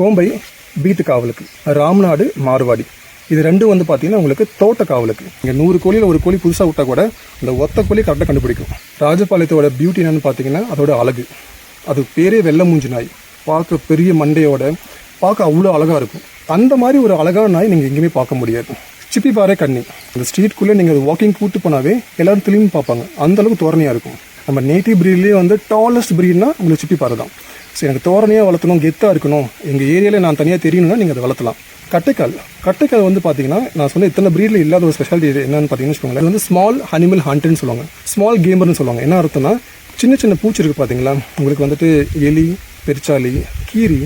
Kombai beat காவலுக்கு ராம்நாடு மார்வாடி. இது ரெண்டும் வந்து பார்த்தீங்கன்னா உங்களுக்கு தோட்ட காவலுக்கு. இங்கே நூறு கோழியில் ஒரு கோழி புதுசாக விட்டா கூட அந்த ஒத்த கோழி கரெக்டாக கண்டுபிடிக்கும். ராஜபாளையத்தோட பியூட்டி என்னன்னு பார்த்தீங்கன்னா அதோட அழகு. அது பேரே வெள்ளை மூஞ்சி நாய். பார்க்க பெரிய மண்டையோட பார்க்க அவ்வளோ அழகாக இருக்கும். அந்த மாதிரி ஒரு அழகான நாய் நீங்கள் எங்கேயுமே பார்க்க முடியாது. சிப்பி பாறை கண்ணி. அந்த ஸ்ட்ரீட்குள்ளே நீங்கள் வாக்கிங் கூட்டு போனாவே எல்லோரும் திரும்பி பார்ப்பாங்க. அந்தளவுக்கு தோரணையாக இருக்கும். நம்ம நேட்டிவ் ப்ரீட்லேயே வந்து டாலஸ்ட் ப்ரீட்னா உங்களுக்கு சிப்பி பாறை தான். ஸோ எனக்கு தோரணையாக வளர்த்தணும் கெத்தாக இருக்கணும். எங்கள் ஏரியாவில் நான் தனியாக தெரியணும்னா நீங்கள் அதை வளர்த்தலாம். கட்டைக்கால். கட்டைக்கால் வந்து பார்த்தீங்கன்னா நான் சொன்ன இத்தனை ப்ரீடில் இல்லாத ஒரு ஸ்பெஷாலிட்டி என்னன்னு பார்த்தீங்கன்னு வச்சுக்கோங்களேன். இது வந்து ஸ்மால் அனிமல் ஹண்ட்னு சொல்லுவாங்க. ஸ்மால் கேமர்னு சொல்லுவாங்க. என்ன அர்த்தம்னா சின்ன சின்ன பூச்சி இருக்குது பார்த்தீங்களா உங்களுக்கு வந்துட்டு எலி பெருச்சாலி கீரி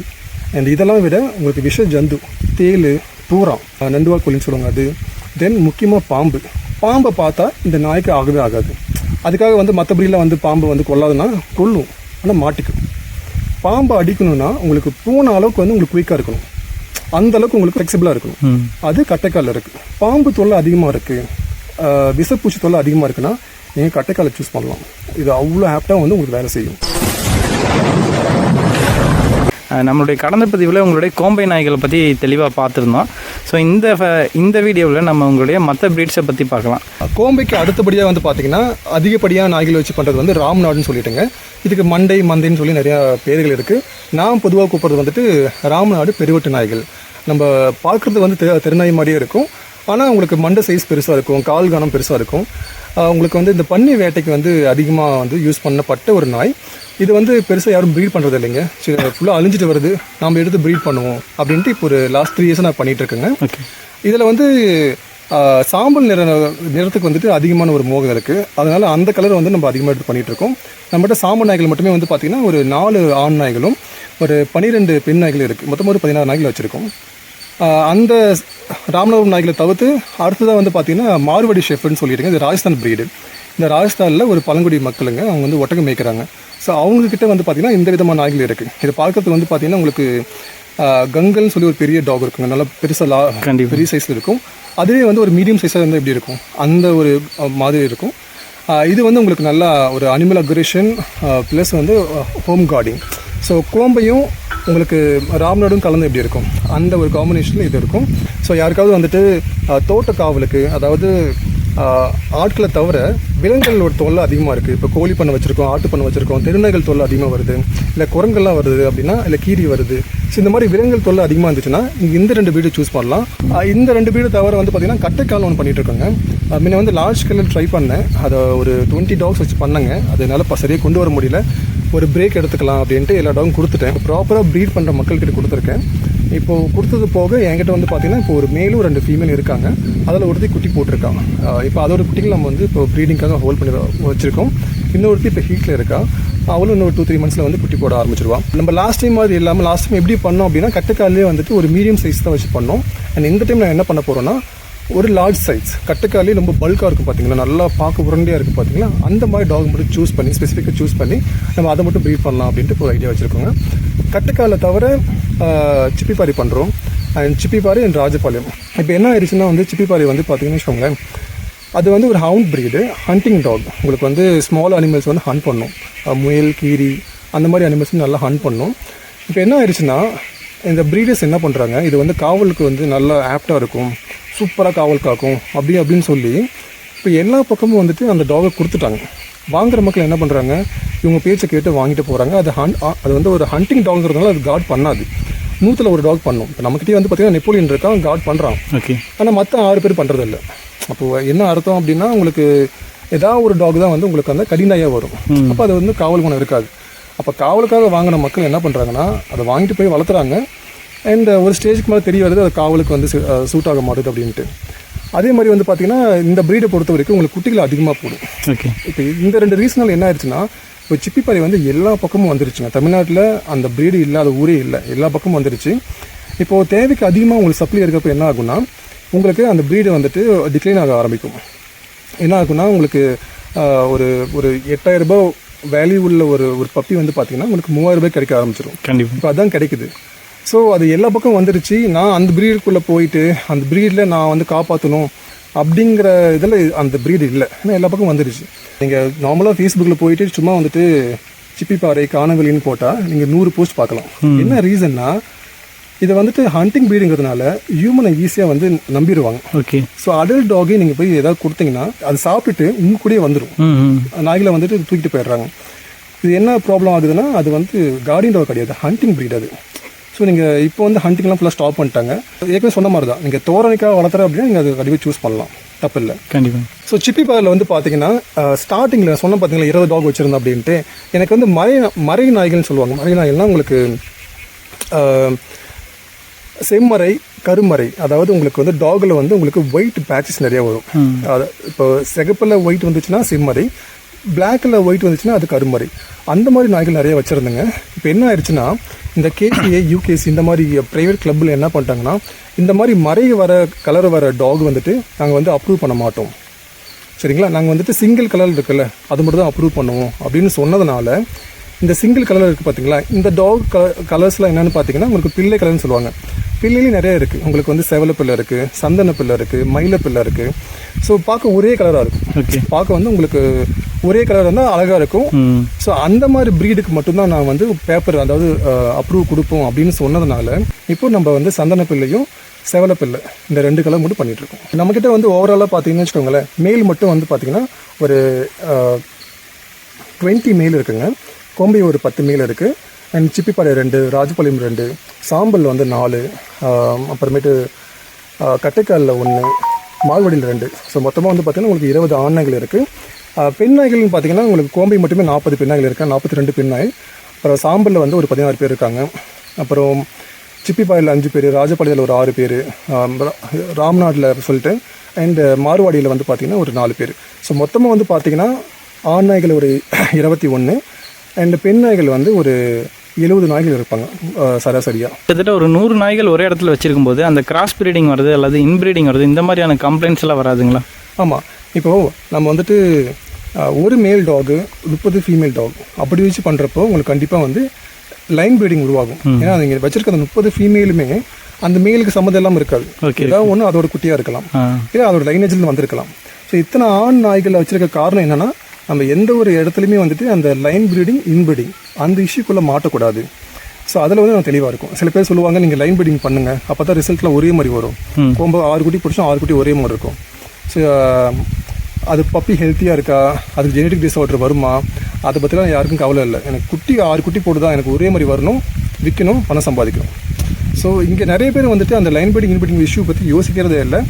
அண்ட் இதெல்லாம் விட உங்களுக்கு விஷ ஜந்து தேல் பூரா நண்டுவா நண்டுவால் கோழின்னு சொல்லுவாங்க அது. தென் முக்கியமாக பாம்பு. பாம்பை பார்த்தா இந்த நாய்க்கு ஆகவே ஆகாது. அதுக்காக வந்து மற்ற வந்து பாம்பு வந்து கொல்லாதுன்னா கொல்லும். ஆனால் மாட்டுக்கு. பாம்பை அடிக்கணும்னா உங்களுக்கு பூனை அளவுக்கு வந்து உங்களுக்கு குயிக்காக இருக்கணும். அந்த அளவுக்கு உங்களுக்கு ஃப்ளெக்சிபிளாக இருக்கணும். அது கட்டைக்காலில் இருக்குது பாம்பு தொல்லை அதிகமாக இருக்குது விஷப்பூச்சி தொல்லை அதிகமாக இருக்குன்னா நீங்கள் கட்டைக்காலை சூஸ் பண்ணலாம். இது அவ்வளோ ஆப்டாக வந்து உங்களுக்கு வேலை செய்யும். நம்மளுடைய கடந்த பதிவில் உங்களுடைய கோம்பை நாய்களை பற்றி தெளிவாக பார்த்துருந்தோம். ஸோ இந்த ஃப- இந்த வீடியோவில் நம்ம உங்களுடைய மற்ற ப்ரீட்ஸை பற்றி பார்க்கலாம். கோம்பைக்கு அடுத்தபடியாக வந்து பார்த்தீங்கன்னா அதிகப்படியாக நாய்கள் வச்சு பண்ணுறது வந்து ராம்நாடுன்னு சொல்லிட்டுங்க. இதுக்கு மண்டை மந்தைன்னு சொல்லி நிறையா பேர்கள் இருக்குது நான் பொதுவாக கூப்பிட்றது வந்துட்டு ராம்நாடு பெருவெட்டு நாய்கள். நம்ம பார்க்குறது வந்து தெ- தெருநாய் மாதிரியே இருக்கும். ஆனால் உங்களுக்கு மண்டை சைஸ் பெருசாக இருக்கும் கால் கனம் பெருசாக இருக்கும். உங்களுக்கு வந்து இந்த பன்னி வேட்டைக்கு வந்து அதிகமாக வந்து யூஸ் பண்ணப்பட்ட ஒரு நாய். இது வந்து பெருசாக யாரும் ப்ரீட் பண்ணுறது இல்லைங்க. ஃபுல்லாக அழிஞ்சிட்டு வருது. நாம் எடுத்து ப்ரீட் பண்ணுவோம் அப்படின்ட்டு இப்போ ஒரு லாஸ்ட் த்ரீ இயர்ஸாக நான் ஓகே இதில் வந்து சாம்பல் நிற நிறத்துக்கு வந்துட்டு அதிகமான ஒரு மோகம் இருக்குது அதனால அந்த கலர் வந்து நம்ம அதிகமாக எடுத்து பண்ணிட்டு இருக்கோம். நம்மகிட்ட சாம்பல் நாய்கள் மட்டுமே வந்து பார்த்திங்கன்னா ஒரு நாலு ஆண் நாய்களும் ஒரு பன்னிரெண்டு பெண் நாய்களும் இருக்குது மொத்தம் ஒரு பதினாறு நாய்கள் வச்சுருக்கோம். அந்த ராமநாதபுரம் நாய்களை தவிர்த்து அடுத்ததாக வந்து பார்த்திங்கன்னா மார்வடி ஷெஃப்னு சொல்லியிருக்கேன் இது ராஜஸ்தான் பிரீடு இந்த ராஜஸ்தானில் ஒரு பழங்குடி மக்களுங்க அவங்க வந்து ஒட்டகம் மேய்க்கிறாங்க. ஸோ அவங்கக்கிட்ட வந்து பார்த்திங்கன்னா இந்த விதமான நாய்கள் இருக்குது இதை பார்க்கறதுக்கு வந்து பார்த்திங்கன்னா உங்களுக்கு கங்கல்னு சொல்லி ஒரு பெரிய டாக் இருக்குங்க. நல்லா பெருசாக லா. பெரிய சைஸில் இருக்கும். அதுவே வந்து ஒரு மீடியம் சைஸாக வந்து எப்படி இருக்கும்? அந்த ஒரு மாதிரி இருக்கும். இது வந்து உங்களுக்கு நல்லா ஒரு அனிமல் அக்ரேஷன் ப்ளஸ் வந்து ஹோம் கார்டிங் ஸோ கோம்பையும் உங்களுக்கு ராம்நாடும் கலந்து எப்படி இருக்கும்? அந்த ஒரு காம்பினேஷனில் இது இருக்கும். ஸோ யாருக்காவது வந்துட்டு தோட்ட காவலுக்கு அதாவது ஆட்களை தவிர விலங்குகளோட தொல்லை அதிகமாக இருக்குது இப்போ கோழி பண்ணை வச்சுருக்கோம் ஆட்டு பண்ணை வச்சுருக்கோம் தெருநாய்கள் தொல்லை அதிகமாக வருது இல்லை குரங்கெல்லாம் வருது அப்படின்னா இல்லை கீரி வருது. ஸோ இந்த மாதிரி விலங்குகள் தொல்லை அதிகமாக இருந்துச்சுன்னா நீங்கள் இந்த ரெண்டு வீடு சூஸ் பண்ணலாம். இந்த ரெண்டு வீடு தவிர வந்து பார்த்தீங்கன்னா கட்டைக்கால் ஒன்று பண்ணிட்டுருக்காங்க முன்ன வந்து லார்ஜ் ஸ்கேலில் ட்ரை பண்ணேன். அதை ஒரு டுவெண்ட்டி டாக்ஸ் வச்சு பண்ணேங்க. அது என்னால் இப்போ சரியாக கொண்டு வர முடியல. ஒரு பிரேக் எடுத்துக்கலாம் அப்படின்ட்டு எல்லா டாகும் கொடுத்துட்டேன். ப்ராப்பராக ப்ரீட் பண்ணுற மக்கள்கிட்ட கொடுத்துருக்கேன். இப்போது கொடுத்தது போக என்கிட்ட வந்து பார்த்திங்கன்னா இப்போ ஒரு மேலும் ரெண்டு ஃபீமேல் இருக்காங்க. அதில் ஒருத்தி குட்டி போட்டிருக்காங்க. இப்போ அதோட குட்டிகள் நம்ம வந்து இப்போ ப்ரீடிங்காக ஹோல்ட் பண்ணி வச்சுருக்கோம். இன்னொருத்தி இப்போ ஹீட்டில் இருக்கா. அவளும் இன்னொரு டூ த்ரீ மந்த்ஸில் வந்து குட்டி போட ஆரம்பிச்சிருவான் நம்ம லாஸ்ட் டைம் மாதிரி இல்லாமல் லாஸ்ட் டைம் எப்படி பண்ணோம் அப்படின்னா கட்டுக்காலே வந்துட்டு ஒரு மீடியம் சைஸ் தான் வச்சு பண்ணோம். அண்ட் இந்த டைம் நான் என்ன பண்ண போகிறேன்னா ஒரு லார்ஜ் சைஸ் கட்டுக்காலே ரொம்ப பல்காக இருக்கும் பார்த்தீங்களா நல்லா பார்க்க உருண்டையாக இருக்குது பார்த்தீங்களா அந்த மாதிரி டாக் மட்டும் சூஸ் பண்ணி ஸ்பெசிஃபிக்காக சூஸ் பண்ணி நம்ம அதை மட்டும் ப்ரீட் பண்ணலாம் அப்படின்ட்டு ஒரு ஐடியா வச்சுருக்கோங்க. கட்டுக்காலை தவிர சிப்பிப்பாரி பண்ணுறோம் அண்ட் சிப்பிப்பாரி அண்ட் ராஜபாளையம். இப்போ என்ன ஆயிடுச்சுன்னா வந்து சிப்பிப்பாரி வந்து பார்த்தீங்கன்னு வச்சுக்கோங்களேன் அது வந்து ஒரு ஹவுண்ட் ப்ரீடு ஹண்டிங் டாக் உங்களுக்கு வந்து ஸ்மால் அனிமல்ஸ் வந்து ஹண்ட் பண்ணும். முயல் கீரி அந்த மாதிரி அனிமல்ஸ் நல்லா ஹண்ட் பண்ணும். இப்போ என்ன ஆயிடுச்சுன்னா இந்த ப்ரீடர்ஸ் என்ன பண்ணுறாங்க இது வந்து காவலுக்கு வந்து நல்லா ஆப்டாக இருக்கும். சூப்பராக காவல் காக்கும் அப்படி அப்படின்னு சொல்லி இப்போ எல்லா பக்கமும் வந்துட்டு அந்த டாகை கொடுத்துட்டாங்க. வாங்குற மக்கள் என்ன பண்ணுறாங்க இவங்க பேச்சை கேட்டு வாங்கிட்டு போகிறாங்க அது ஹன் அது வந்து ஒரு ஹண்டிங் டாக்ங்கிறதுனால அது காட் பண்ணாது. நூற்றில் ஒரு டாக் பண்ணும். இப்போ நம்மக்கிட்டே வந்து பார்த்தீங்கன்னா நெப்போலியன் இருக்கான் காட் பண்ணுறான் ஓகே ஆனால் மற்ற ஆறு பேர் பண்ணுறது இல்லை அப்போ என்ன அர்த்தம் அப்படின்னா உங்களுக்கு ஏதாவது ஒரு டாக் தான் வந்து உங்களுக்கு அந்த கடிநாயாக வரும். அப்போ அது வந்து காவல் குணம் இருக்காது. அப்போ காவலுக்காக வாங்கின மக்கள் என்ன பண்ணுறாங்கன்னா அதை வாங்கிட்டு போய் வளர்த்துறாங்க. அண்ட் ஒரு ஸ்டேஜுக்கு மேலே தெரிய வருது அது காவலுக்கு வந்து சூட் ஆக மாட்டுது அப்படின்ட்டு. அதே மாதிரி வந்து பார்த்தீங்கன்னா இந்த ப்ரீடை பொறுத்த வரைக்கும் உங்களுக்கு குட்டிகள் அதிகமாக போடும். ஓகே இப்போ இந்த ரெண்டு ரீசனால் என்ன ஆயிடுச்சுன்னா இப்போ சிப்பிப்பாறை வந்து எல்லா பக்கமும் வந்துருச்சுங்க. தமிழ்நாட்டில் அந்த breed இல்லாத ஊரே இல்லை. எல்லா பக்கமும் வந்துருச்சு. இப்போது தேவைக்கு அதிகமாக உங்களுக்கு சப்ளை இருக்கப்போ என்ன ஆகும்னா உங்களுக்கு அந்த breed வந்துட்டு டிக்ளைன் ஆக ஆரம்பிக்கும். என்ன ஆகும்னா உங்களுக்கு ஒரு ஒரு எட்டாயிரம் ரூபாய் வேல்யூ உள்ள ஒரு ஒரு பப்பி வந்து பார்த்தீங்கன்னா உங்களுக்கு மூவாயிரம் ரூபாய் கிடைக்க ஆரம்பிச்சிடும் கண்டிப்பாக இப்போ அதான் கிடைக்குது. ஸோ அது எல்லா பக்கம் வந்துருச்சு. நான் அந்த ப்ரீடுக்குள்ளே போயிட்டு அந்த ப்ரீடில் நான் வந்து காப்பாற்றணும் அப்படிங்கிற இதில் அந்த ப்ரீடு இல்லை. ஏன்னா எல்லா பக்கம் வந்துருச்சு. நீங்கள் நார்மலாக ஃபேஸ்புக்கில் போயிட்டு சும்மா வந்துட்டு சிப்பிப்பாறை காணவெளின்னு போட்டால் நீங்கள் நூறு போஸ்ட் பார்க்கலாம். என்ன ரீசன்னா இதை வந்துட்டு ஹண்டிங் ப்ரீடுங்கிறதுனால ஹியூமனை ஈஸியாக வந்து நம்பிடுவாங்க. ஓகே. ஸோ அடல்ட் டாகே நீங்கள் போய் ஏதாவது கொடுத்தீங்கன்னா அது சாப்பிட்டுட்டு உங்க கூடயே வந்துடும் நாய்களை வந்துட்டு தூக்கிட்டு போயிடுறாங்க. இது என்ன ப்ராப்ளம் ஆகுதுன்னா அது வந்து கார்டியன் டாக் கிடையாது ஹண்டிங் ப்ரீட் அது. ஸோ நீங்கள் இப்போ வந்து ஹண்டிங்லாம் ஃபுல்லாக ஸ்டாப் பண்ணிட்டாங்க. ஏற்கனவே சொன்ன மாதிரி தான் நீங்கள் தோரணைக்காக வளர்த்துற அப்படின்னா நீங்கள் அது கண்டிப்பாக சூஸ் பண்ணலாம். தப்பு இல்லை கண்டிப்பாக ஸோ சிப்பி பாரில் வந்து பார்த்தீங்கன்னா ஸ்டார்டிங்கில் சொன்ன பார்த்தீங்களா இருபது டாக் வச்சுருந்தேன் அப்படின்ட்டு. எனக்கு வந்து மறை மறை நாய்கள்னு சொல்லுவாங்க. மறை நாய்கள்னால் உங்களுக்கு செம்மறை கருமறை. அதாவது உங்களுக்கு வந்து டாகில் வந்து உங்களுக்கு ஒயிட் பேச்சஸ் நிறைய வரும். அது இப்போ சிகப்பில் ஒயிட் வந்துச்சுன்னா செம்மறை பிளாக்கில் ஒயிட் வந்துச்சுன்னா அது கருமறை அந்த மாதிரி நாய்கள் நிறைய வச்சுருந்தேங்க. இப்போ என்ன ஆயிடுச்சுன்னா இந்த கேசிஏ யூகேசி இந்த மாதிரி ப்ரைவேட் கிளப்பில் என்ன பண்ணிட்டாங்கன்னா இந்த மாதிரி மறை வர கலர் வர டாக் வந்துட்டு நாங்கள் வந்து அப்ரூவ் பண்ண மாட்டோம். சரிங்களா? நாங்கள் வந்துட்டு சிங்கிள் கலர் இருக்குல்ல அது மட்டும் தான் அப்ரூவ் பண்ணுவோம் அப்படின்னு சொன்னதுனால இந்த சிங்கிள் கலர் இருக்குது பார்த்தீங்களா இந்த டாக் க கலர்ஸ்லாம் என்னென்னு பார்த்தீங்கன்னா உங்களுக்கு பிள்ளை கலர்னு சொல்லுவாங்க. பிள்ளைலையும் நிறைய இருக்குது உங்களுக்கு வந்து செவல பிள்ளை இருக்குது சந்தன பிள்ளை இருக்குது மயில பிள்ளை இருக்குது ஸோ பார்க்க ஒரே கலராக இருக்கும். ஓகே பார்க்க வந்து உங்களுக்கு ஒரே கலர் இருந்தால் அழகாக இருக்கும். ஸோ அந்த மாதிரி ப்ரீடுக்கு மட்டும்தான் நான் வந்து பேப்பர் அதாவது அப்ரூவ் கொடுப்போம் அப்படின்னு சொன்னதுனால இப்போ நம்ம வந்து சந்தன பிள்ளையும் செவல பிள்ளை இந்த ரெண்டு கலர் மட்டும் பண்ணிட்டு இருக்கோம் நம்மக்கிட்ட வந்து ஓவராலாக பார்த்தீங்கன்னு வச்சுக்கோங்களேன் மேல் மட்டும் வந்து பார்த்தீங்கன்னா ஒரு டுவெண்ட்டி மேல் இருக்குங்க. கொம்பை ஒரு பத்து மேல் இருக்குது அண்ட் சிப்பிப்பாறை ரெண்டு ராஜபாளையம் ரெண்டு சாம்பல் வந்து நாலு அப்புறமேட்டு கட்டைக்காலில் ஒன்று மால்வடியில் ரெண்டு. ஸோ மொத்தமாக வந்து பார்த்திங்கன்னா உங்களுக்கு இருபது ஆண் நாய்கள் இருக்குது பெண் நாய்கள்னு பார்த்தீங்கன்னா உங்களுக்கு கோம்பை மட்டுமே நாற்பது பெண் நாய்கள் இருக்காங்க. நாற்பத்தி ரெண்டு பெண் நாய் அப்புறம் சாம்பலில் வந்து ஒரு பதினாறு பேர் இருக்காங்க. அப்புறம் சிப்பிப்பாயில் அஞ்சு பேர் ராஜபாளையத்தில் ஒரு ஆறு பேர் ராம்நாட்டில் சொல்லிட்டு அண்ட் மார்வாடியில் வந்து பார்த்திங்கன்னா ஒரு நாலு பேர். ஸோ மொத்தமாக வந்து பார்த்தீங்கன்னா ஆண் நாய்கள் ஒரு இருபத்தி ஒன்று அண்ட் பெண் நாய்கள் வந்து ஒரு எழுபது நாய்கள் இருப்பாங்க சராசரியாக கிட்டத்தட்ட ஒரு நூறு நாய்கள் ஒரே இடத்துல வச்சிருக்கும் போது அந்த கிராஸ் பிரீடிங் வருது அல்லது இன்பிரீடிங் வருது இந்த மாதிரியான கம்ப்ளைண்ட்ஸ் எல்லாம் வராதுங்களா? ஆமாம் இப்போது நம்ம வந்துட்டு ஒரு மேல் டாகு முப்பது ஃபீமேல் டாக் அப்படி வச்சு பண்ணுறப்போ உங்களுக்கு கண்டிப்பாக வந்து லைன் ப்ரீடிங் உருவாகும். ஏன்னா நீங்கள் வச்சிருக்க அந்த முப்பது ஃபீமேலுமே அந்த மேலுக்கு சம்மந்தம் இல்லாமல் இருக்காது. ஏதாவது ஒன்று அதோட குட்டியாக இருக்கலாம். இல்லை அதோட லைனேஜில் வந்திருக்கலாம். ஸோ இத்தனை ஆண் நாய்களை வச்சிருக்க காரணம் என்னன்னா நம்ம எந்த ஒரு இடத்துலையுமே வந்துட்டு அந்த லைன் ப்ரீடிங் இன்பிரீடிங் அந்த இஷ்யூக்குள்ளே மாட்டக்கூடாது. ஸோ அதில் வந்து நான் தெளிவாக இருக்கும். சில பேர் சொல்லுவாங்க நீங்கள் லைன் ப்ரீடிங் பண்ணுங்க. அப்போ தான் ரிசல்ட்டில் ஒரே மாதிரி வரும். ம். கோம்பு ஆறு குட்டி பிடிச்சா ஆறு குட்டி ஒரே மாதிரி இருக்கும். ஸோ அது பப்பி ஹெல்த்தியாக இருக்கா? அதுக்கு ஜெனடிக் டிஸார்டர் வருமா? அதை பற்றிலாம் யாருக்கும் கவலை இல்லை. எனக்கு குட்டி ஆறு குட்டி போடுதா எனக்கு ஒரே மாதிரி வரணும் விற்கணும் பணம் சம்பாதிக்கணும். ஸோ இங்கே நிறைய பேர் வந்துட்டு அந்த லைன் பீடிங் இன்பீடிங் இஷ்யூ பற்றி யோசிக்கிறதே இல்லை.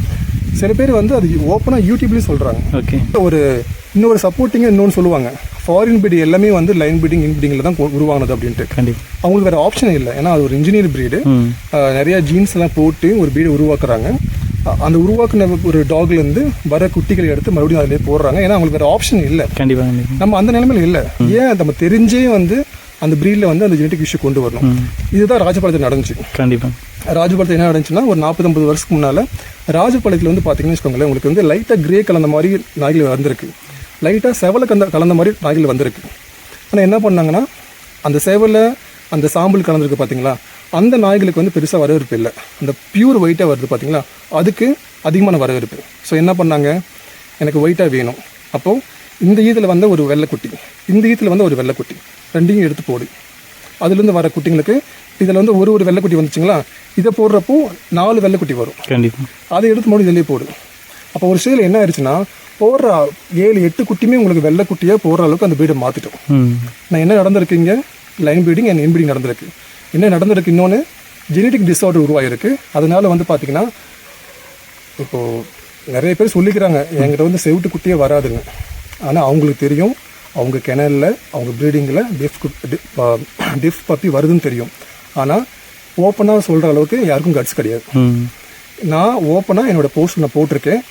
சில பேர் வந்து அது ஓப்பனாக யூடியூப்லேயும் சொல்கிறாங்க ஓகே ஒரு இன்னொரு சப்போர்ட்டிங்காக இன்னொன்று சொல்லுவாங்க. ஃபாரின் பீடி எல்லாமே வந்து லைன் பீடிங் இன்பீடிங்கில் தான் உருவானது அப்படின்ட்டு. கண்டிப்பாக அவங்களுக்கு வேறு ஆப்ஷன் இல்லை. ஏன்னா அது ஒரு இன்ஜினியர் பிரீடு நிறைய ஜீன்ஸ் எல்லாம் போட்டு ஒரு பீடை உருவாக்குறாங்க. அந்த உருவாக்குன ஒரு டாக்லேருந்து வர குட்டிகளை எடுத்து மறுபடியும் அதிலே போடுறாங்க. ஏன்னா அவங்களுக்கு வேறு ஆப்ஷன் இல்லை. கண்டிப்பாக நம்ம அந்த நிலைமையில இல்லை. ஏன் நம்ம தெரிஞ்சே வந்து அந்த ப்ரீடில் வந்து அந்த ஜெனடிக் இஷ்யூ கொண்டு வரணும்? இதுதான் ராஜபாளையத்தில் நடந்துச்சு. கண்டிப்பாக ராஜபாளையத்தில் என்ன நடந்துச்சுன்னா ஒரு நாற்பது ஐம்பது வருஷத்துக்கு முன்னால் ராஜபாளையத்தில் வந்து பார்த்தீங்கன்னு வச்சுக்கோங்களேன் உங்களுக்கு வந்து லைட்டாக கிரே கலந்த மாதிரி நாய்கள் வந்திருக்கு லைட்டாக செவல கந்த கலந்த மாதிரி நாய்கள் வந்திருக்கு. ஆனால் என்ன பண்ணாங்கன்னா அந்த செவல அந்த சாம்பல் கலந்துருக்கு பார்த்தீங்களா அந்த நாய்களுக்கு வந்து பெருசாக வரவேற்பு இல்லை. அந்த பியூர் ஒயிட்டாக வருது பார்த்தீங்களா அதுக்கு அதிகமான வரவேற்பு. ஸோ என்ன பண்ணாங்க? எனக்கு ஒயிட்டாக வேணும். அப்போது இந்த ஈத்தில் வந்து ஒரு வெள்ளைக்குட்டி இந்த ஈத்தில் வந்து ஒரு வெள்ளைக்குட்டி ரெண்டையும் எடுத்து போடு. அதுலேருந்து வர குட்டிங்களுக்கு இதில் வந்து ஒரு ஒரு வெள்ளைக்குட்டி வந்துச்சுங்களா? இதை போடுறப்போ நாலு வெள்ளைக்குட்டி வரும். கண்டிப்பாக அதை எடுத்து மறுபடியும் வெளியே போடு. அப்போ ஒரு ஸ்டேஜில் என்ன ஆயிடுச்சுன்னா போடுற ஏழு எட்டு குட்டியுமே உங்களுக்கு வெள்ளைக்குட்டியாக போடுற அளவுக்கு அந்த பீடை மாற்றிட்டோம் நான் என்ன நடந்திருக்கு இங்கே? லைன் பீடிங் அண்ட் இன்பீடிங் நடந்திருக்கு. என்ன நடந்திருக்கு இன்னொன்று ஜெனடிக் டிஸார்டர் உருவாகிருக்கு அதனால வந்து பார்த்தீங்கன்னா இப்போது நிறைய பேர் சொல்லிக்கிறாங்க என்கிட்ட வந்து செவிட்டு குட்டியே வராதுங்க ஆனால் அவங்களுக்கு தெரியும். அவங்க கிணல்ல அவங்க ப்ரீடிங்கில் டிஃப் டிஃப் பப்பி வருதுன்னு தெரியும். ஆனால் ஓப்பனாக சொல்கிற அளவுக்கு யாருக்கும் கட்ஸ் கிடையாது. நான் ஓப்பனாக என்னோட போஸ்ட் நான் போட்டிருக்கேன்.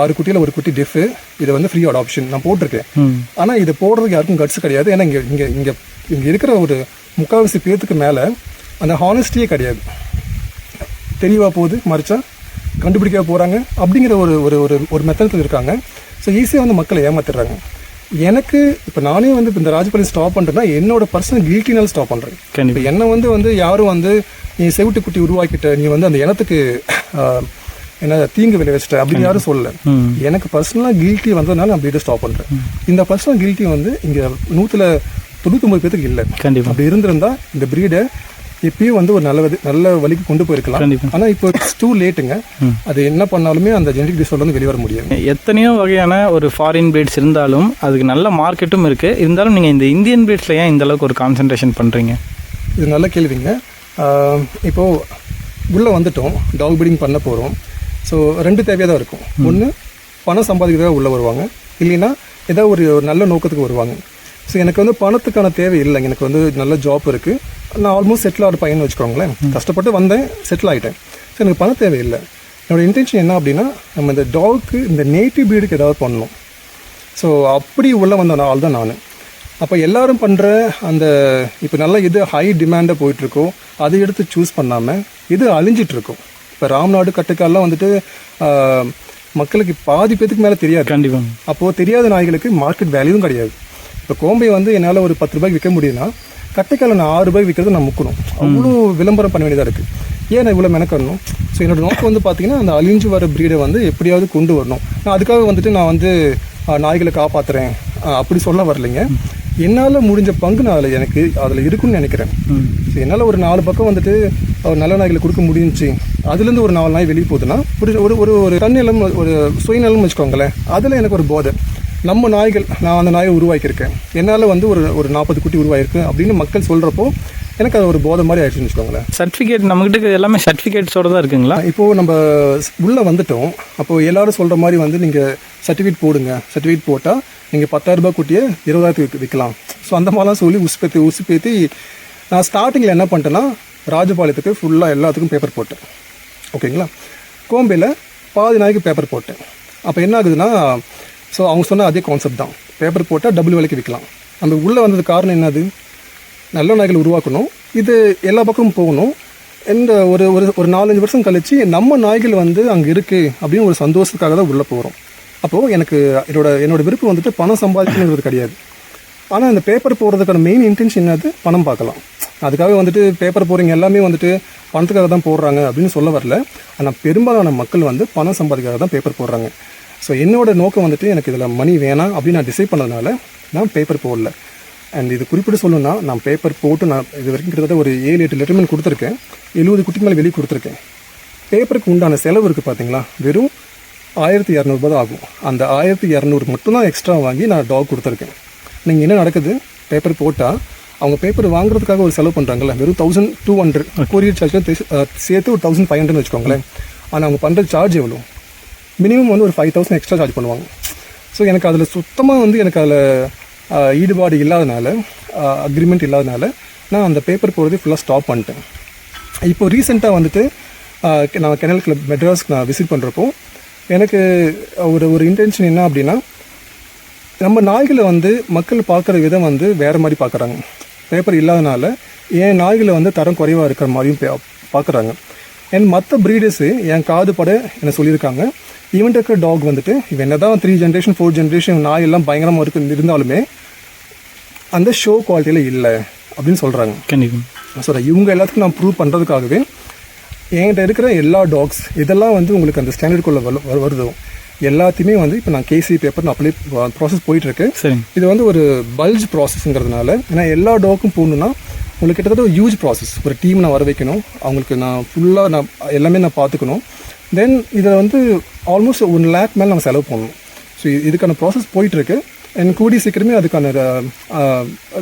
ஆறு குட்டியில் ஒரு குட்டி டிஃப் இதை வந்து ஃப்ரீ அடாப்ஷன் நான் போட்டிருக்கேன். ஆனால் இதை போடுறதுக்கு யாருக்கும் கட்ஸ் கிடையாது. ஏன்னா இங்கே இங்கே இங்கே இங்கே இருக்கிற ஒரு முக்கால்வாசி பேர்த்துக்கு மேலே அந்த ஹானஸ்டியே கிடையாது. தெளிவாக போகுது மறைச்சா கண்டுபிடிக்க போகிறாங்க அப்படிங்கிற ஒரு ஒரு ஒரு ஒரு மெத்தடத்தில் இருக்காங்க. ஸோ ஈஸியாக வந்து மக்களை ஏமாத்திடுறாங்க. எனக்கு இப்போ நானே வந்து இப்போ இந்த ராஜபாளையம் ஸ்டாப் பண்ணுறேன்னா என்னோட பர்சனல் கில்ட்டினால ஸ்டாப் பண்ணுறேன் இப்போ என்னை வந்து வந்து யாரும் வந்து நீ செவிட்டு குட்டி உருவாக்கிட்ட நீ வந்து அந்த இனத்துக்கு என்ன தீங்கு விளைவிச்சிட்ட அப்படின்னு யாரும் சொல்லல. எனக்கு பர்சனலாக கில்ட்டி வந்ததுனால நான் வீடியோ ஸ்டாப் பண்ணுறேன் இந்த பர்சனல் கில்ட்டி வந்து இங்கே நூற்றில் தொண்ணூத்தொம்பது பேத்துக்கு இல்லை. கண்டிப்பாக அப்படி இருந்திருந்தா இந்த ப்ரீடை இப்பயும் வந்து ஒரு நல்ல நல்ல வழிக்கு கொண்டு போயிருக்கலாம். ஆனால் இப்போ இட்ஸ் டூ லேட்டுங்க அது என்ன பண்ணாலுமே அந்த ஜெனடிக் டிசார்டர் வந்து வெளியே வர முடியாது. எத்தனையோ வகையான ஒரு ஃபாரின் பிரீட்ஸ் இருந்தாலும் அதுக்கு நல்ல மார்க்கெட்டும் இருக்குது இருந்தாலும் நீங்கள் இந்த இந்தியன் பிரீட்ஸில் ஏன் இந்த அளவுக்கு ஒரு கான்சன்ட்ரேஷன் பண்ணுறீங்க இது நல்ல கேள்விங்க. ஆஹ் இப்போ உள்ளே வந்துட்டோம். டாக் ப்ரீடிங் பண்ண போகிறோம் ஸோ ரெண்டு தேவையாக தான் இருக்கும் ஒன்று பணம் சம்பாதிக்கிறதுக்காக உள்ளே வருவாங்க. இல்லைன்னா ஏதாவது ஒரு நல்ல நோக்கத்துக்கு வருவாங்க. ஸோ எனக்கு வந்து பணத்துக்கான தேவை இல்லைங்க. எனக்கு வந்து நல்ல ஜாப் இருக்குது நான் ஆல்மோஸ்ட் செட்டில் ஆகிற பையன் வச்சுக்கோங்களேன். கஷ்டப்பட்டு வந்தேன் செட்டில் ஆகிட்டேன் ஸோ எனக்கு பண தேவை இல்லை. என்னோட இன்டென்ஷன் என்ன அப்படின்னா நம்ம இந்த டாக்கு இந்த நேட்டிவ் பீடுக்கு ஏதாவது பண்ணணும். ஸோ அப்படி உள்ள வந்த ஆள் தான் நான். அப்போ எல்லாரும் பண்ணுற அந்த இப்போ நல்லா இது ஹை டிமாண்டாக போயிட்டுருக்கோ அதை எடுத்து சூஸ் பண்ணாமல் இது அழிஞ்சிட்டு இருக்கும். இப்போ ராம்நாடு கட்டுக்கால்லாம் வந்துட்டு மக்களுக்கு பாதி பேத்துக்கு மேலே தெரியாது. கண்டிப்பாக அப்போது தெரியாத நாய்களுக்கு மார்க்கெட் வேல்யூவும் கிடையாது. இப்போ கோம்பை வந்து என்னால் ஒரு பத்து ரூபாய்க்கு விற்க முடியுதுன்னா கட்டைக்கால நான் ஆறு ரூபாய்க்கு விற்கிறது நான் முக்கணும். அவ்வளோ விளம்பரம் பண்ண வேண்டியதாக இருக்குது ஏன் நான் இவ்வளோ மெனக்கடணும் ஸோ என்னோட நோக்கம் வந்து பார்த்தீங்கன்னா அந்த அழிஞ்சு வர ப்ரீடை வந்து எப்படியாவது கொண்டு வரணும். நான் அதுக்காக வந்துட்டு நான் வந்து நாய்களை காப்பாற்றுறேன் அப்படி சொல்ல வரலைங்க. என்னால் முடிஞ்ச பங்கு நான் அதில் எனக்கு அதில் இருக்குன்னு நினைக்கிறேன். ஸோ என்னால் ஒரு நாலு பக்கம் வந்துட்டு ஒரு நல்ல நாய்களை கொடுக்க முடிஞ்சுச்சு. அதுலேருந்து ஒரு நாலு நாய் வெளியே போகுதுன்னா ஒரு ஒரு ஒரு ஒரு தன்னிலம் ஒரு சுயநலம் வச்சுக்கோங்களேன் அதில் எனக்கு ஒரு போதை. நம்ம நாய்கள் நான் அந்த நாயை உருவாக்கியிருக்கேன். என்னால் வந்து ஒரு ஒரு நாற்பது குட்டி உருவாயிருக்கு அப்படின்னு மக்கள் சொல்கிறப்போ எனக்கு அது ஒரு போதை மாதிரி ஆயிடுச்சுன்னு வச்சுக்கோங்களேன். சர்டிஃபிகேட் நம்மகிட்ட எல்லாமே சர்டிஃபிகேட்ஸோட தான் இருக்குங்களா? இப்போது நம்ம உள்ளே வந்துட்டோம். அப்போது எல்லாரும் சொல்கிற மாதிரி வந்து நீங்கள் சர்டிஃபிகேட் போடுங்க. சர்டிஃபிகேட் போட்டால் நீங்கள் பத்தாயிரரூபா குட்டியை இருபதாயிரத்துக்கு விற்கலாம் ஸோ அந்த மாதிரிலாம் சொல்லி உசுப்பேத்தி உசுப்பேத்தி நான் ஸ்டார்டிங்கில் என்ன பண்ணிட்டேன்னா ராஜபாளையத்துக்கு ஃபுல்லாக எல்லாத்துக்கும் பேப்பர் போட்டேன். ஓகேங்களா கோம்பையில் பாதி நாய்க்கு பேப்பர் போட்டேன். அப்போ என்ன ஆகுதுன்னா ஸோ அவங்க சொன்ன அதே கான்செப்ட் தான். பேப்பர் போட்டால் டபுள் விலைக்கு விற்கலாம் அந்த உள்ளே வந்தது காரணம் என்னது? நல்ல நாய்கள் உருவாக்கணும். இது எல்லா பக்கமும் போகணும். இந்த ஒரு ஒரு ஒரு நாலஞ்சு வருஷம் கழித்து நம்ம நாய்கள் வந்து அங்கே இருக்குது அப்படின்னு ஒரு சந்தோஷத்துக்காக தான் உள்ளே போகிறோம் அப்போது எனக்கு என்னோட என்னோட விருப்பம் வந்துட்டு பணம் சம்பாதிக்கணுங்கிறது கிடையாது. ஆனால் இந்த பேப்பர் போடுறதுக்கான மெயின் இன்டென்ஷன் என்னது? பணம் பார்க்கலாம். அதுக்காக வந்துட்டு பேப்பர் போகிறீங்க எல்லாமே வந்துட்டு பணத்துக்காக தான் போடுறாங்க அப்படின்னு சொல்ல வரல. ஆனால் பெரும்பாலான மக்கள் வந்து பணம் சம்பாதிக்காக தான் பேப்பர் போடுறாங்க. ஸோ என்னோட நோக்கம் வந்துட்டு எனக்கு இதில் மணி வேணாம் அப்படின்னு நான் டிசைட் பண்ணதுனால நான் பேப்பர் போடல. அண்ட் இது குறிப்பிட்டு சொல்லணும்னா நான் பேப்பர் போட்டு நான் இது வரைக்கும் கிட்டத்தட்ட ஒரு ஏழு எட்டு லெட்டர்மெண்ட் கொடுத்துருக்கேன். எழுபது குட்டிக்கு மேலே வெளியே கொடுத்துருக்கேன். பேப்பருக்கு உண்டான செலவு இருக்குது பார்த்தீங்களா வெறும் ஆயிரத்தி இரநூறுபா தான் ஆகும். அந்த ஆயிரத்தி இரநூறு மட்டும்தான் எக்ஸ்ட்ரா வாங்கி நான் டாக் கொடுத்துருக்கேன். நீங்கள் என்ன நடக்குது? பேப்பர் போட்டால் அவங்க பேப்பர் வாங்குறதுக்காக ஒரு செலவு பண்ணுறாங்கல்ல வெறும் thousand two hundred courier charge சேர்த்து ஒரு தௌசண்ட் ஃபைவ் ஹண்ட்ரட் வச்சுக்கோங்களேன். ஆனால் அவங்க பண்ணுற சார்ஜ் எவ்வளோ? மினிமம் வந்து ஒரு ஃபைவ் தௌசண்ட் எக்ஸ்ட்ரா சார்ஜ் பண்ணுவாங்க. ஸோ எனக்கு அதில் சுத்தமாக வந்து எனக்கு அதில் ஈடுபாடு இல்லாதனால அக்ரிமெண்ட் இல்லாதனால நான் அந்த பேப்பர் போடுறதே ஃபுல்லாக ஸ்டாப் பண்ணிட்டேன். இப்போ ரீசெண்டாக வந்துட்டு நான் கெனல் கிளப் மெட்ராஸ்க்கு நான் விசிட் பண்ணுறப்போ எனக்கு ஒரு ஒரு இன்டென்ஷன் என்ன அப்படின்னா நம்ம நாய்களை வந்து மக்கள் பார்க்குற விதம் வந்து வேறு மாதிரி பார்க்குறாங்க. பேப்பர் இல்லாதனால என் நாய்களை வந்து தரம் குறைவாக இருக்கிற மாதிரியும் பார்க்குறாங்க. அண்ட் மற்ற ப்ரீடர்ஸு என் காது பட என்ன சொல்லியிருக்காங்க ஈவன் இருக்கிற டாக் வந்துட்டு இவன் என்ன தான் த்ரீ ஜென்ரேஷன் ஃபோர் ஜென்ரேஷன் நாய் எல்லாம் பயங்கரமாக இருக்கு இருந்தாலுமே அந்த ஷோ குவாலிட்டியில் இல்லை அப்படின்னு சொல்கிறாங்க கண்டிப்பாக ஸோ இவங்க எல்லாத்துக்கும் நான் ப்ரூவ் பண்ணுறதுக்காகவே என்கிட்ட இருக்கிற எல்லா டாக்ஸ் இதெல்லாம் வந்து உங்களுக்கு அந்த ஸ்டாண்டர்டுக்குள்ளே வரு வருதோ. எல்லாத்தையுமே வந்து இப்போ நான் கேசி பேப்பர் நான் அப்ளை ப்ராசஸ் போயிட்டுருக்கு. இது வந்து ஒரு பல்ஜ் ப்ராசஸ்ங்கிறதுனால ஏன்னா எல்லா டாக்கும் போகணுன்னா உங்களுக்கு கிட்டத்தட்ட ஒரு ஹியூஜ் ப்ராசஸ் ஒரு டீம் நான் வர வைக்கணும் அவங்களுக்கு நான் ஃபுல்லாக நான் எல்லாமே நான் பார்த்துக்கணும். தென் இதில் வந்து ஆல்மோஸ்ட் ஒன் லேக் மேலே நம்ம செலவு பண்ணணும். ஸோ இதுக்கான ப்ராசஸ் போயிட்டுருக்கு. அண்ட் கூடி சீக்கிரமே அதுக்கான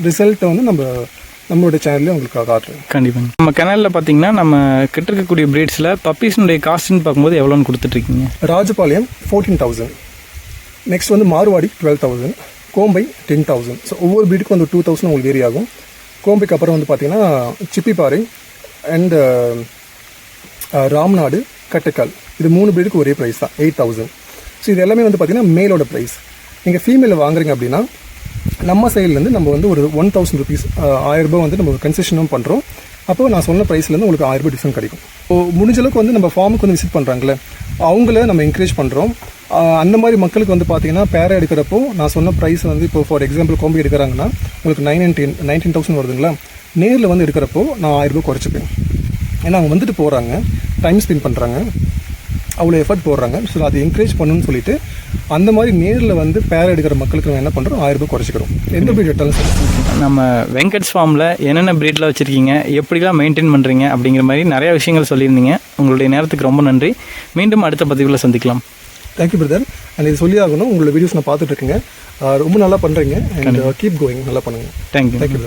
ரிசல்ட்டை வந்து நம்ம நம்மளோட சேனல்லே உங்களுக்கு காட்டுறேன் கண்டிப்பாங்க. நம்ம கெனலில் பார்த்தீங்கன்னா நம்ம கிட்ட இருக்கக்கூடிய பிரீட்ஸில் பப்பீஸ்னுடைய காஸ்ட்னு பார்க்கும்போது எவ்வளோன்னு கொடுத்துட்ருக்கீங்க? ராஜபாளையம் ஃபோர்டீன் தௌசண்ட் நெக்ஸ்ட் வந்து Marwari twelve thousand Kombai ten thousand so ஒவ்வொரு பீடுக்கும் வந்து டூ தௌசண்ட் உங்களுக்கு வேரி ஆகும். கோம்பைக்கு அப்புறம் வந்து பார்த்தீங்கன்னா சிப்பிப்பாறை அண்டு ராம்நாடு கட்டைக்கால். இது மூணு பீடுக்கு ஒரே ப்ரைஸ் தான் எயிட் தௌசண்ட் ஸோ இது எல்லாமே வந்து பார்த்தீங்கன்னா மேலோட ப்ரைஸ் நீங்கள் ஃபீமேலில் வாங்குறீங்க அப்படின்னா நம்ம சைட்லேருந்து நம்ம வந்து ஒரு ஒன் தௌசண்ட் ருபீஸ் ஆயிரரூபா வந்து நம்ம கன்செஷனும் பண்ணுறோம் அப்போ நான் சொன்ன ப்ரைஸ்லேருந்து உங்களுக்கு ஆயிரம் ரூபாய் டிஃபரெண்ட் கிடைக்கும். ஸோ முடிஞ்சளவுக்கு வந்து நம்ம ஃபார்முக்கு வந்து விசிட் பண்ணுறாங்களே அவங்கள நம்ம என்கரேஜ் பண்ணுறோம் அந்த மாதிரி மக்களுக்கு வந்து பார்த்தீங்கன்னா பேரை எடுக்கிறப்போ நான் சொன்ன ப்ரைஸ் வந்து இப்போ ஃபார் எக்ஸாம்பிள் கோம்பி எடுக்கிறாங்கன்னா உங்களுக்கு நைன் நைன்டீன் நைன்டீன் தௌசண்ட் வருதுங்களா? நேரில் வந்து எடுக்கிறப்போ நான் ஆயிரரூபா குறைச்சிப்பேன். ஏன்னா அவங்க வந்துட்டு போகிறாங்க டைம் ஸ்பெண்ட் பண்ணுறாங்க அவ்வளோ எஃபர்ட் போடுறாங்க. ஸோ அதை என்கரேஜ் பண்ணணும்னு சொல்லிட்டு அந்த மாதிரி நேரில் வந்து பேர் எடுக்கிற மக்களுக்கு நம்ம என்ன பண்ணுறோம் ஆயிரம் ரூபாய் குறைச்சிக்கிறோம். எந்த breed எடுத்தாலும் சரி. நம்ம வெங்கட்ஸ் ஃபார்மில் என்னென்ன ப்ரீடில் வச்சுருக்கீங்க? எப்படிலாம் மெயின்டைன் பண்ணுறீங்க அப்படிங்கிற மாதிரி நிறைய விஷயங்கள் சொல்லியிருந்தீங்க. உங்களுடைய நேரத்துக்கு ரொம்ப நன்றி. மீண்டும் அடுத்த பதிவில் சந்திக்கலாம். தேங்க்யூ பிரதர் அண்ட் இது சொல்லி ஆகணும் உங்களோட வீடியோஸ் நான் பார்த்துட்டு இருக்கேங்க. ரொம்ப நல்லா பண்ணுறீங்க அண்ட் கீப் கோயிங் நல்லா பண்ணுங்கள் தேங்க்யூ தேங்க்யூ